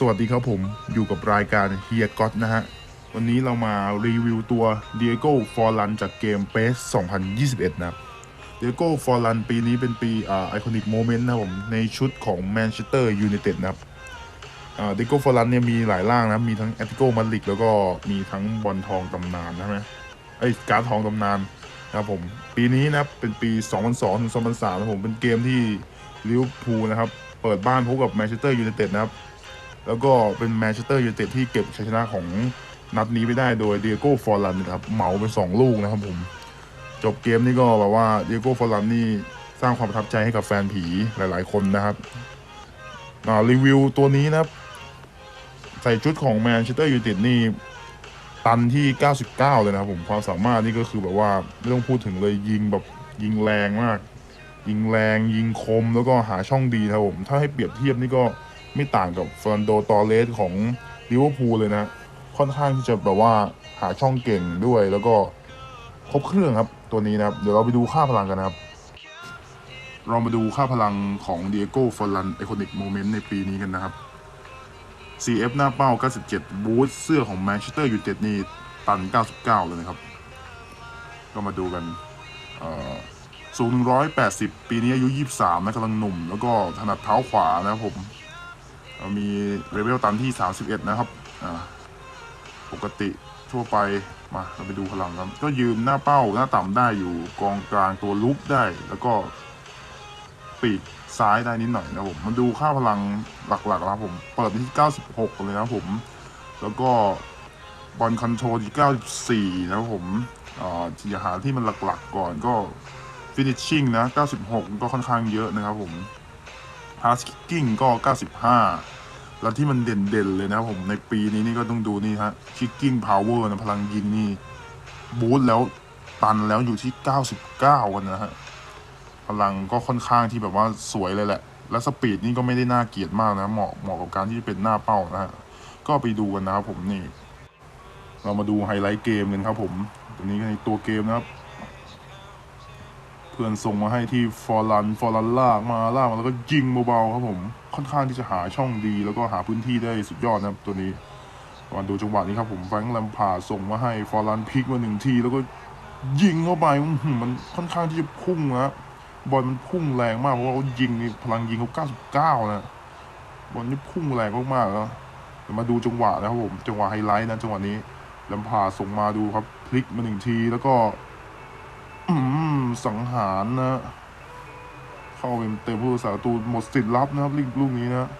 สวัสดีครับผมอยู่กับรายการเฮียก็ตนะฮะ วันนี้เรามารีวิวตัว Diego Forlan จากเกม PES 2021 นะครับ Diego Forlan ปีนี้เป็นปีอ่าไอคอนิกโมเมนต์นะผม ในชุดของ Manchester United นะครับ Diego Forlan เนี่ยมีหลายร่างนะ มีทั้ง a t l e t i c o Madrid แล้วก็มีทั้งบอลทองตำนานใช่ไหมไอ้การทองตำนานนะครับผม ปีนี้นะเป็นปี 2002ถึง2003นะผมเป็นเกมที่ลิเวอร์พูลนะครับ เปิดบ้านพบกับแมนเชสเตอร์ยูไนเต็ดนะครับ แล้วก็เป็นแมนเชสเตอร์ยูไนเต็ดที่เก็บชัยชนะของนัดนี้ไปได้โดยเดียโก้ฟอร์ลันนะครับเหมาไปสองลูกนะครับผม จบเกมนี่ก็แบบว่าเดียโก้ฟอร์ลันนี่สร้างความประทับใจให้กับแฟนผีหลาย ๆ คนนะครับอ่ารีวิวตัวนี้นะครับ ใส่ชุดของแมนเชสเตอร์ยูไนเต็ดนี่ตันที่ 99 เลยนะครับผมความสามารถนี่ก็คือแบบว่าไม่ต้องพูดถึงเลยยิงแบบยิงแรงมาก ยิงแรงยิงคมแล้วก็หาช่องดีนะครับผม ถ้าให้เปรียบเทียบนี่ก็ ไม่ต่างกับฟรนโดตอเลสของลิเวอร์พูลเลยนะ ค่อนข้างที่จะแบบว่าหาช่องเก่งด้วย แล้วก็ครบเครื่องครับตัวนี้นะครับ เดี๋ยวเราไปดูค่าพลังกันนะครับ เรามาดูค่าพลังของเดียโก้ฟอรันไอคอนิกโมเมนต์ในปีนี้กันนะครับ CF หน้าเป้า 97 บูทเสื้อของแมนเชสเตอร์ยูไนเต็ดนี่ตัน 99 เลยนะครับ ก็มาดูกันสูง 180 ปีนี้อายุ 23 นะกำลังหนุ่ม แล้วก็ถนัดเท้าขวานะครับผม เอ่อมีเลเวลตันที่ 31 นะครับ อ่า ปกติทั่วไป มา เราไปดูพลังครับ ก็ยืนหน้าเป้าหน้าต่ำได้อยู่กองกลางตัวลุกได้ แล้วก็ปีกซ้ายได้นิดหน่อยนะผมมาดูค่าพลังหลักๆนะครับผม เปิดที่ 96 เลยนะผม แล้วก็บอลคอนโทรลที่ 94 นะผมอ่าที่หาที่มันหลักๆก่อนก็ฟินิชชิ่งนะ 96 ก็ค่อนข้างเยอะนะครับผม พาสคิกกิ้งก็ 95 แล้วที่มันเด่นๆเลยนะครับผมในปีนี้นี่ก็ต้องดูนี่ฮะคิกกิ้งพาวเวอร์นะพลังยิงนี่ บูทแล้วตันแล้วอยู่ที่ 99 กันนะฮะ พลังก็ค่อนข้างที่แบบว่าสวยเลยแหละ และสปีดนี่ก็ไม่ได้น่าเกลียดมากนะ เหมาะเหมาะกับการที่เป็นหน้าเป้านะฮะ ก็ไปดูกันนะครับผมนี่ เรามาดูไฮไลท์เกมกันครับผม ตัวนี้ในตัวเกมนะครับ เพื่อนส่งมาให้ที่ฟอร์ลันฟอร์ลันลากมาลากมาแล้วก็ยิงเบาๆครับผมค่อนข้างที่จะหาช่องดี แล้วก็หาพื้นที่ได้สุดยอดนะครับตัวนี้มาดูจังหวะนี้ครับผมแฟงค์แลมพาส่งมาให้ฟอร์ลันพลิกมาหนึ่งที แล้วก็ยิงเข้าไปมันค่อนข้างที่จะพุ่งนะบอลมันพุ่งแรงมากเพราะว่าเขายิงนี่พลังยิงเขา99นะบอลนี่พุ่งแรงมากๆแล้วมาดูจังหวะนะครับผมจังหวะไฮไลท์นะจังหวะนี้ลำพาส่งมาดูครับพลิกมาหนึ่งทีแล้วก็ อืม สังหารนะเข้าเต็มเต็มผู้รักษาตูหมดสิทธิ์รับนะครับลูกลูกนี้นะ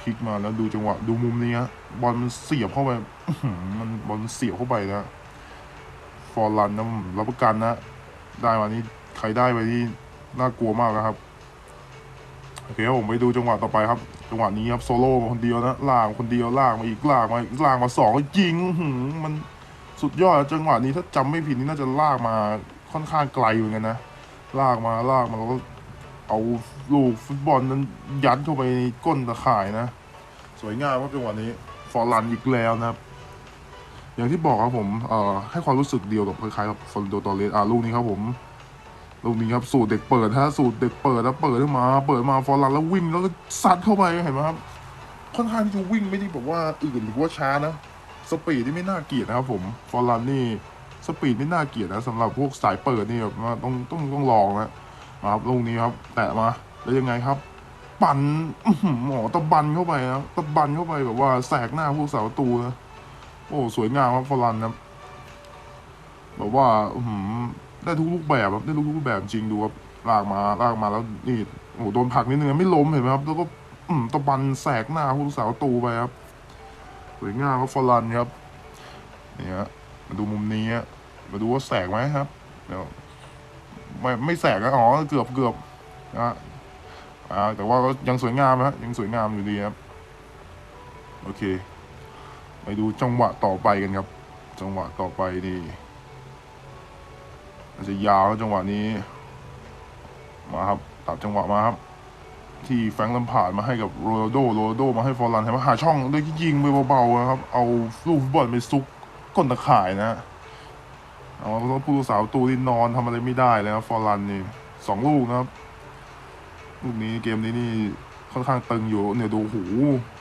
พลิกมาแล้วดูจังหวะดูมุมนี้ฮะบอลมันเสียบเข้าไปมันบอลเสียบเข้าไปนะฟอร์ลันนะรับประกันนะได้มานี้ใครได้ไปที่น่ากลัวมากนะครับโอเคผมไปดูจังหวะต่อไปครับ จังหวะนี้ครับโซโล่คนเดียวนะลากคนเดียวลากมาอีกลากมาอีกลากมาสองยิงมัน สุดยอดจังหวะนี้ถ้าจำไม่ผิดนี่น่าจะลากมาค่อนข้างไกลเหมือนกันนะ ลากมาลากมาแล้วก็เอาลูกฟุตบอลนั้นยัดเข้าไปในก้นตะข่ายนะ สวยงามครับจังหวะนี้ฟอร์ลันอีกแล้วนะครับ อย่างที่บอกครับผมเอ่อให้ความรู้สึกเดียวกับคล้ายๆกับฟอนโดตอเลสอ่าลูกนี้ครับผมลูกนี้ครับสูตรเด็กเปิดฮะสูตรเด็กเปิดแล้วเปิดขึ้นมา เปิดมาฟอร์ลันแล้ววิ่งแล้วก็ซัดเข้าไปเห็นไหมครับค่อนข้างที่จะวิ่งไม่ได้แบบว่าอื่นหรือว่าช้านะ สปีดที่ไม่น่าเกลียดนะครับผมฟอร์ลันนี่สปีดไม่น่าเกลียดนะสำหรับพวกสายเปิดนี่แบบว่าต้องต้องต้องลองนะมาครับลูกนี้ครับ แตะมาแล้วยังไงครับ ปั่นหมอตะบันเข้าไปนะตะบันเข้าไปแบบว่าแสกหน้าผู้สาประตูนะโอ้สวยงามครับฟอร์ลันนะครับแบบว่าอื้อหือได้ทุกรูปแบบครับได้ทุกรูปแบบจริงดูครับลากมาลากมาแล้วนี่โอ้โดนผักนิดนึงไม่ล้มเห็นไหมครับ แล้วก็อืตะบันแสกหน้าผู้สาประตูไปครับ สวยงามครับฟอร์ลันครับนี่ฮะมาดูมุมนี้มาดูว่าแสกไหมครับเดี๋ยวไม่ไม่แสกนะอ๋อเกือบเกือบนะฮะอ่าแต่ว่าก็ยังสวยงามนะฮะยังสวยงามอยู่ดีครับ โอเค ไปดูจังหวะต่อไปกันครับ จังหวะต่อไปนี่อาจจะยาวแล้วจังหวะนี้ มาครับตัดจังหวะมาครับ ที่แฟงลัมพาดมาให้กับโรนัลโดโรนัลโดมาให้ฟอร์ลันเห็นไหมหาช่องด้วยยิงไปเบาๆนะครับ เอาลูกฟุตบอลไปซุกก้นตะข่ายนะเอาแล้วผู้สาวตูนี่นอนทำอะไรไม่ได้เลยครับฟอร์ลันนี่สองลูกนะครับลูกนี้เกมนี้นี่ค่อนข้างตึงอยู่เนี่ยดูหู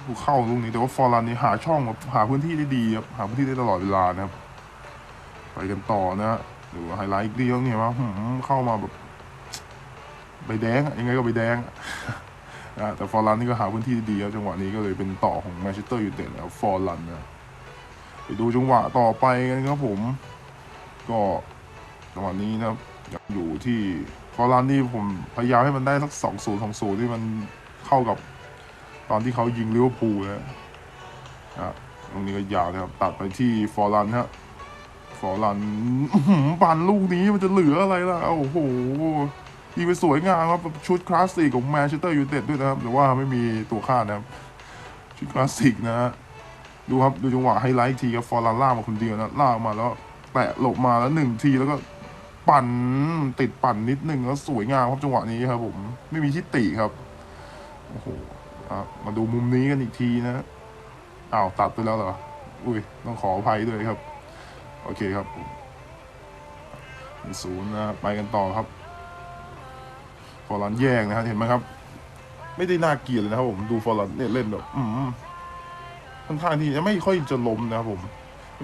ดูเข้าลูกนี้แต่ว่าฟอร์ลันนี่หาช่องแบบหาพื้นที่ได้ดีครับหาพื้นที่ได้ตลอดเวลานะครับ ไปกันต่อนะฮะดูไฮไลท์อีกเดียวเนี่ยว่าหืมเข้ามาแบบใบแดงยังไงก็ใบแดง นะแต่ฟอร์ลันนี่ก็หาพื้นที่ดีครับจังหวะนี้ก็เลยเป็นต่อของแมนเชสเตอร์ยูไนเต็ดแล้วฟอร์ลันนะไปดูจังหวะต่อไปกันครับผม ก็จังหวะนี้นะยังอยู่ที่ฟอร์ลันนี่ผมพยายามให้มันได้สักสองศูนย์สองศูนย์ที่มันเข้ากับตอนที่เขายิงลิเวอร์พูลนะนะตรงนี้ก็ยาวนะครับ ตัดไปที่ฟอร์ลันฮะฟอร์ลันปั่นลูกนี้มันจะเหลืออะไรล่ะโอ้โห ยิงไปสวยงามครับชุดคลาสสิกของแมนเชสเตอร์ยูไนเต็ดด้วยนะครับ แต่ว่าไม่มีตัวคาดนะครับ ชุดคลาสสิกนะฮะดูครับ ดูจังหวะไฮไลท์อีกทีครับฟอร์ลันล่ามาคนเดียวนะล่ามาแล้วแตะหลบมาแล้วหนึ่งทีแล้วก็ปั่นติดปั่นนิดนึงแล้วสวยงามครับจังหวะนี้ครับผมไม่มีที่ติครับโอ้โหมาดูมุมนี้กันอีกทีนะอ้าวตัดไปแล้วเหรออุ้ยต้องขออภัยด้วยครับ โอเคครับศูนย์นะไปกันต่อครับ ฟอร์ลันแย่งนะฮะเห็นไหมครับ ไม่ได้น่าเกลียดเลยนะครับผมดูฟอร์ลันเนี่ยเล่นแบบอืมค่อนข้างที่จะไม่ค่อยจะล้มนะครับผม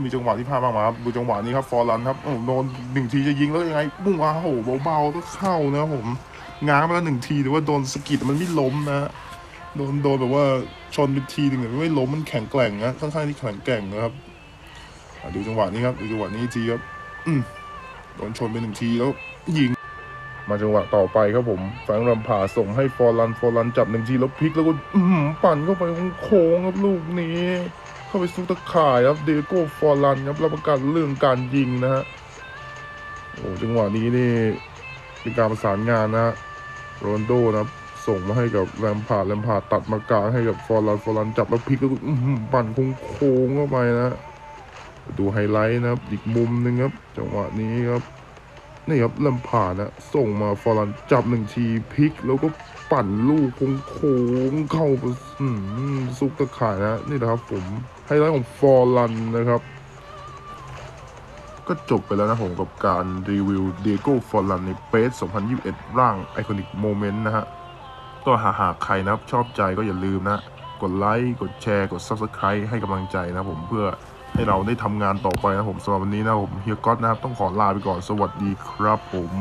มีจังหวะที่พลาดมากมาครับดูจังหวะนี้ครับฟอร์ลันครับโอ้โหโดนหนึ่งทีจะยิงแล้วยังไงบุ้งอ้าวโหเบาๆก็เข้านะครับผมง้างไปแล้วหนึ่งทีแต่ว่าโดนสกิดมันไม่ล้มนะโดนโดนแบบว่าชนไปทีหนึ่งแต่ไม่ล้มมันแข็งแกร่งนะค่อนข้างที่แข็งแกร่งนะครับดูจังหวะนี้ครับดูจังหวะนี้ทีครับอืมโดนชนไปหนึ่งทีแล้วยิง มาจังหวะต่อไปครับผม แฟรงค์รัมพาส่งให้ฟอร์ลันฟอร์ลันจับหนึ่งทีแล้วพลิกแล้วก็อื้อหือปั่นเข้าไปโค้งครับลูกนี้ เข้าไปซุกตะข่ายครับเดโก้ฟอร์ลันครับรับประกันเรื่องการยิงนะฮะโอ้จังหวะนี้นี่เป็นการประสานงานนะฮะโรนโดนะครับส่งมาให้กับแรมพาร์ดแรมพาดตัดมากลางให้กับฟอร์ลันฟอร์ลันจับแล้วพลิกแล้วก็อื้อหือปั่นโค้งเข้าไปนะดูไฮไลท์นะครับอีกมุมหนึ่งครับ จังหวะนี้ครับ นี่ครับลำผ่านนะส่งมาฟอร์ลันจับหนึ่งทีพลิก แล้วก็ปั่นลูกโค้งเข้าไปซุกตะข่ายนะนี่นะครับ ผมไฮไลท์ของฟอร์ลันนะครับ ก็จบไปแล้วนะผมกับการรีวิวเดโก้ฟอร์ลันในเปส2021 ร่างไอคอนิกโมเมนต์นะฮะก็หาหากใครนะครับ ชอบใจก็อย่าลืมนะ กดไลค์ กดแชร์ กด Subscribe ให้กำลังใจนะผมเพื่อ ให้เราได้ทำงานต่อไปนะผมสำหรับวันนี้นะผมเฮียก๊อตนะครับต้องขอลาไปก่อนสวัสดีครับผม